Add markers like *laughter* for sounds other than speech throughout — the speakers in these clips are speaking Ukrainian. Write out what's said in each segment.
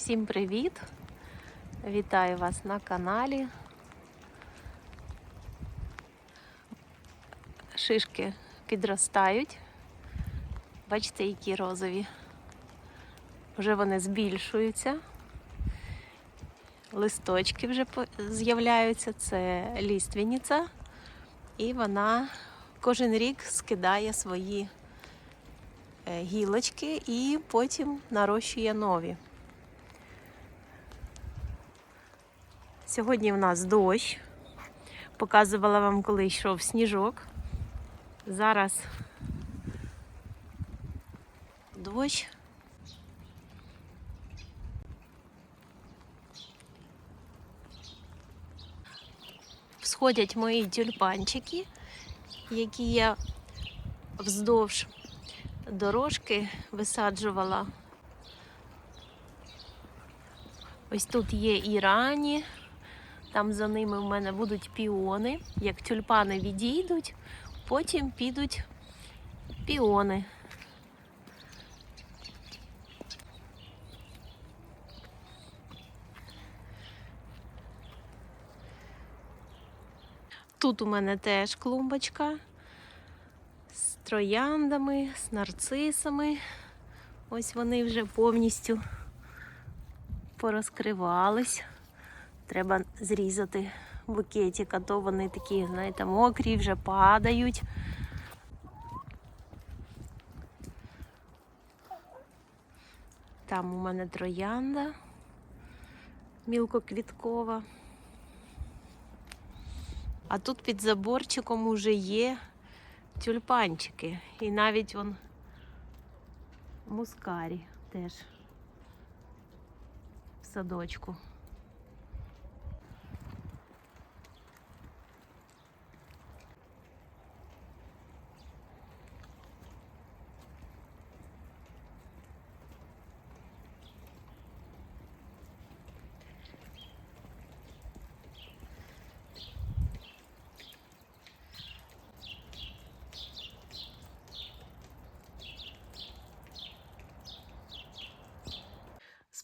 Всім привіт! Вітаю вас на каналі. Шишки підростають. Бачите, які розові. Вже вони збільшуються. Листочки вже з'являються. Це ліственниця. І вона кожен рік скидає свої е, гілочки і потім нарощує нові. Сьогодні в нас дощ. Показувала вам, коли йшов сніжок. Зараз дощ. Всходять мої тюльпанчики, які я вздовж дорожки висаджувала. Ось тут є і рані, там за ними в мене будуть піони. Як тюльпани відійдуть, потім підуть піони. Тут у мене теж клумбочка з трояндами, з нарцисами. Ось вони вже повністю порозкривались. Треба зрізати букетик, а то вони такі, знаєте, мокрі, вже падають. Там у мене троянда мілкоквіткова. А тут під заборчиком уже є тюльпанчики. І навіть вон мускарі теж в садочку.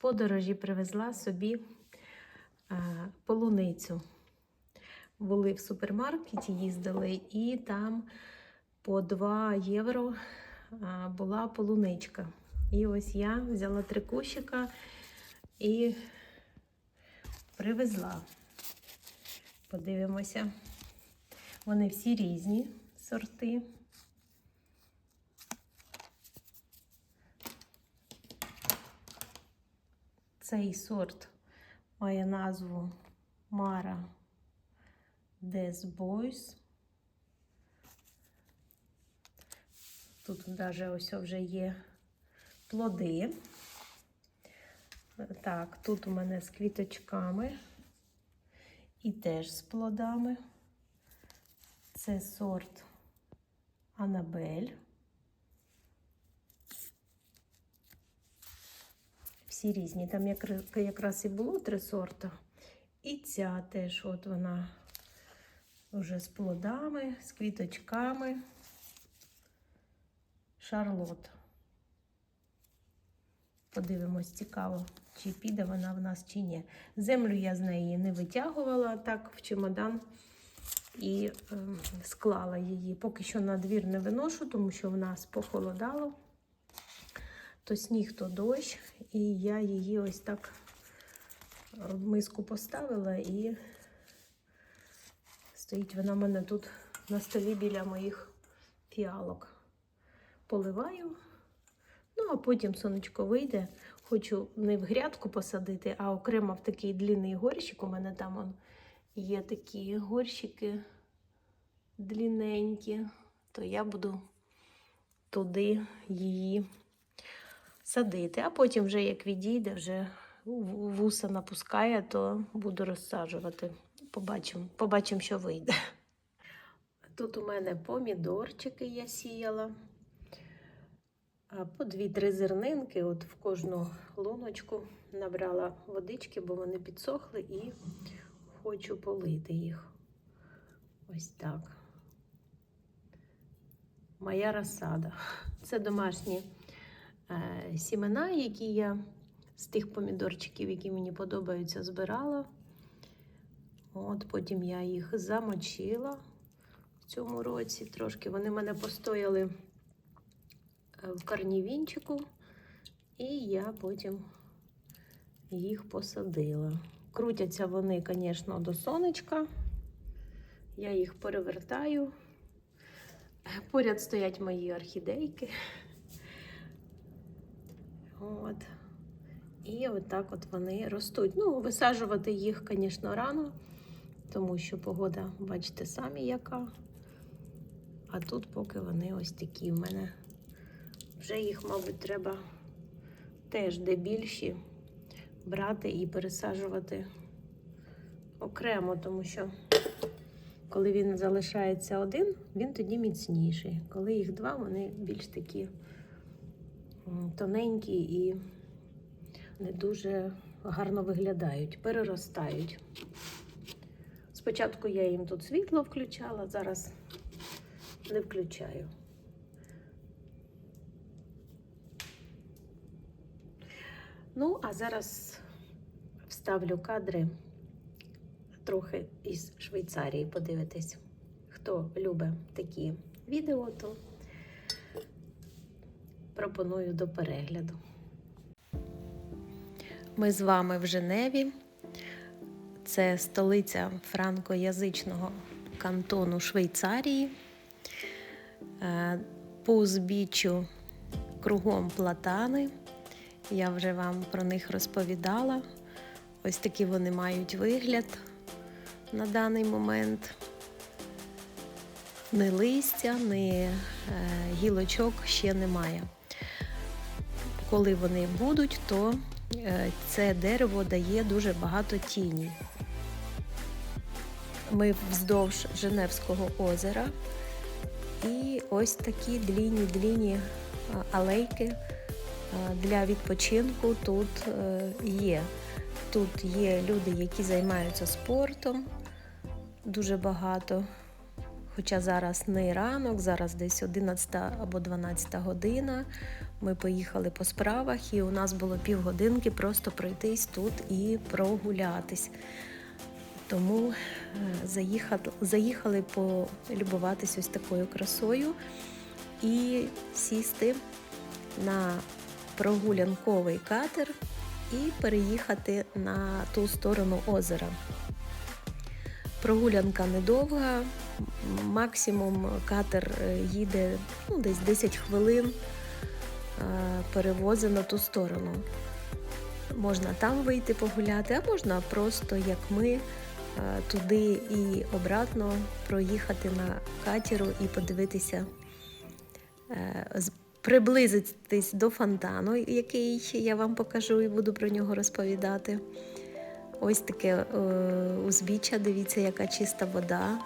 Подорожі привезла собі е, полуницю. Були в супермаркеті, їздили, і там по 2 євро е, була полуничка. І ось я взяла три кущика і привезла. Подивимося. Вони всі різні сорти. Цей сорт має назву Mara Des Boys. Тут навіть ось вже є плоди. Так, тут у мене з квіточками і теж з плодами. Це сорт Анабель. Всі різні. Там якраз і було три сорта. І ця теж, от вона вже з плодами, з квіточками. Шарлот. Подивимось, цікаво, чи піде вона в нас, чи ні. Землю я з неї не витягувала так в чемодан і ем, склала її. Поки що на двір не виношу, тому що в нас похолодало. То сніг, то дощ, і я її ось так в миску поставила і стоїть вона в мене тут на столі біля моїх фіалок. Поливаю, ну а потім сонечко вийде. Хочу не в грядку посадити, а окремо в такий длинний горщик. У мене там он є такі горщики длинненькі, то я буду туди її садити, а потім, вже як відійде, вже вуса напускає, то буду розсаджувати. Побачимо, побачимо, що вийде. Тут у мене помідорчики я сіяла. По дві-три зернинки, от в кожну луночку набрала водички, бо вони підсохли, і хочу полити їх. Ось так. Моя розсада. Це домашні сімена, які я з тих помідорчиків, які мені подобаються, збирала. От Потім я їх замочила в цьому році. Трошки вони в мене постояли е, в карнівінчику, і я потім їх посадила. Крутяться вони, звісно, до сонечка. Я їх перевертаю. Поряд стоять мої орхідейки. От. І отак от вони ростуть. Ну, висаджувати їх, звісно, рано, тому що погода, бачите, самі яка. А тут поки вони ось такі в мене. Вже їх, мабуть, треба теж де більші брати і пересаджувати окремо, тому що коли він залишається один, він тоді міцніший. Коли їх два, вони більш такі тоненькі і не дуже гарно виглядають, переростають. Спочатку я їм тут світло включала, зараз не включаю. Ну, а зараз вставлю кадри трохи із Швейцарії. Подивитись, хто любить такі відео, то пропоную до перегляду. Ми з вами в Женеві. Це столиця франкоязичного кантону Швейцарії. Е, По узбіччю кругом платани. Я вже вам про них розповідала. Ось такі вони мають вигляд на даний момент. Ні листя, ні е, гілочок ще немає. Коли вони будуть, то е, це дерево дає дуже багато тіні. Ми вздовж Женевського озера. І ось такі длінні-длінні е, алейки е, для відпочинку тут є. Тут є люди, які займаються спортом дуже багато. Хоча зараз не ранок, зараз десь 11 або 12 година. Ми поїхали по справах, і у нас було півгодинки просто пройтись тут і прогулятись. Тому е, заїхали, заїхали полюбуватись ось такою красою і сісти на прогулянковий катер і переїхати на ту сторону озера. Прогулянка недовга, максимум катер е, їде ну, десь 10 хвилин, е, перевозить на ту сторону. Можна там вийти погуляти, а можна просто, як ми, е, туди і обратно проїхати на катеру і подивитися, приблизитись до фонтану, який я вам покажу і буду про нього розповідати. Ось таке узбіччя, дивіться, яка чиста вода.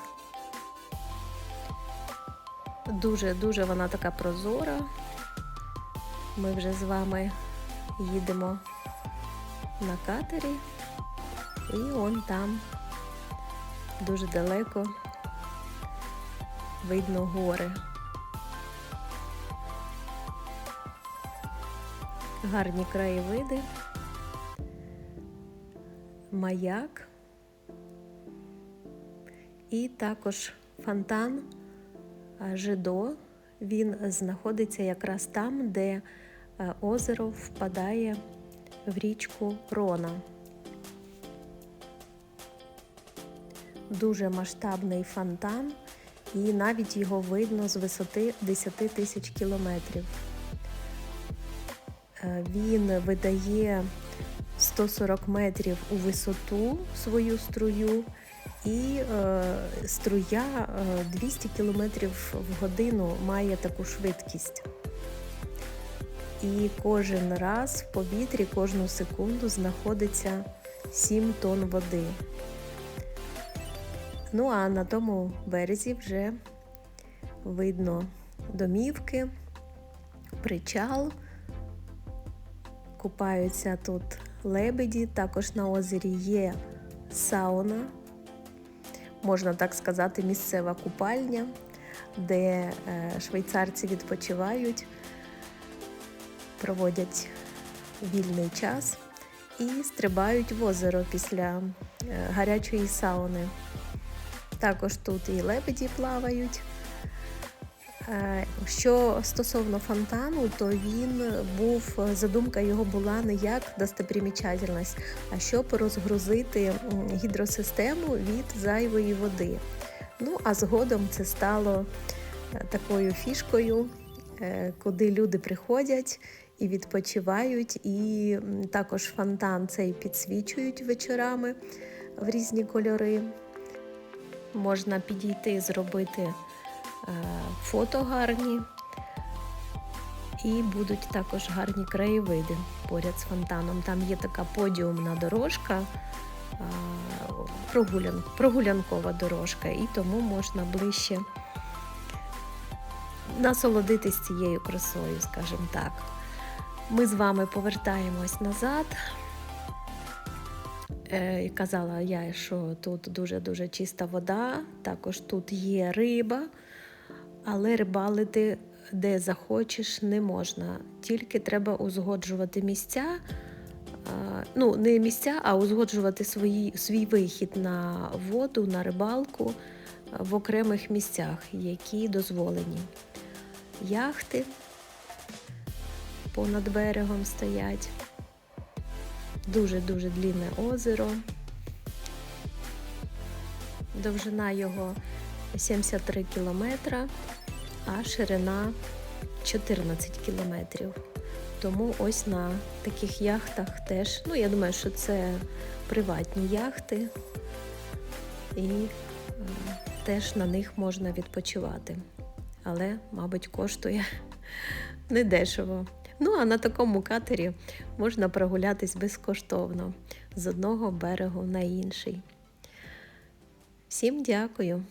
Дуже-дуже вона така прозора. Ми вже з вами їдемо на катері, і он там дуже далеко видно гори. Гарні краєвиди маяк і також фонтан Жидо. Він знаходиться якраз там, де е, озеро впадає в річку Рона. Дуже масштабний фонтан, і навіть його видно з висоти 10 тисяч кілометрів. Е, Він видає 140 метрів у висоту свою струю, і е, струя е, 200 км в годину має таку швидкість. І кожен раз в повітрі, кожну секунду знаходиться 7 тонн води. Ну а на тому березі вже видно домівки, причал. Купаються тут лебеді, також на озері є сауна, можна так сказати, місцева купальня, де е, швейцарці відпочивають, проводять вільний час. і стрибають в озеро після е, гарячої сауни. Також тут і лебеді плавають. Е, Що стосовно фонтану, то він був, задумка його була не як достопримічательність, а щоб розгрузити гідросистему від зайвої води. Ну, а згодом це стало е, такою фішкою, е, куди люди приходять і відпочивають, і також фонтан цей підсвічують вечорами в різні кольори. Можна підійти, зробити фото гарні, і будуть також гарні краєвиди поряд з фонтаном. Там є така подіумна дорожка, е, прогулян, прогулянкова дорожка, і тому можна ближче насолодитись цією красою, скажімо так. Ми з вами повертаємось назад. Е, Казала я, що тут дуже-дуже чиста вода, також тут є риба, але рибалити де захочеш не можна. Тільки треба узгоджувати місця. Ну, не місця, а узгоджувати свої, свій вихід на воду, на рибалку в окремих місцях, які дозволені. Яхти понад берегом стоять. Дуже-дуже длінне озеро. Довжина його 73 кілометра, а ширина 14 кілометрів. Тому ось на таких яхтах теж, ну я думаю, що це приватні яхти, і е, теж на них можна відпочивати. Але, мабуть, коштує *laughs* недешево. Ну, а на такому катері можна прогулятись безкоштовно з одного берегу на інший. Всім дякую!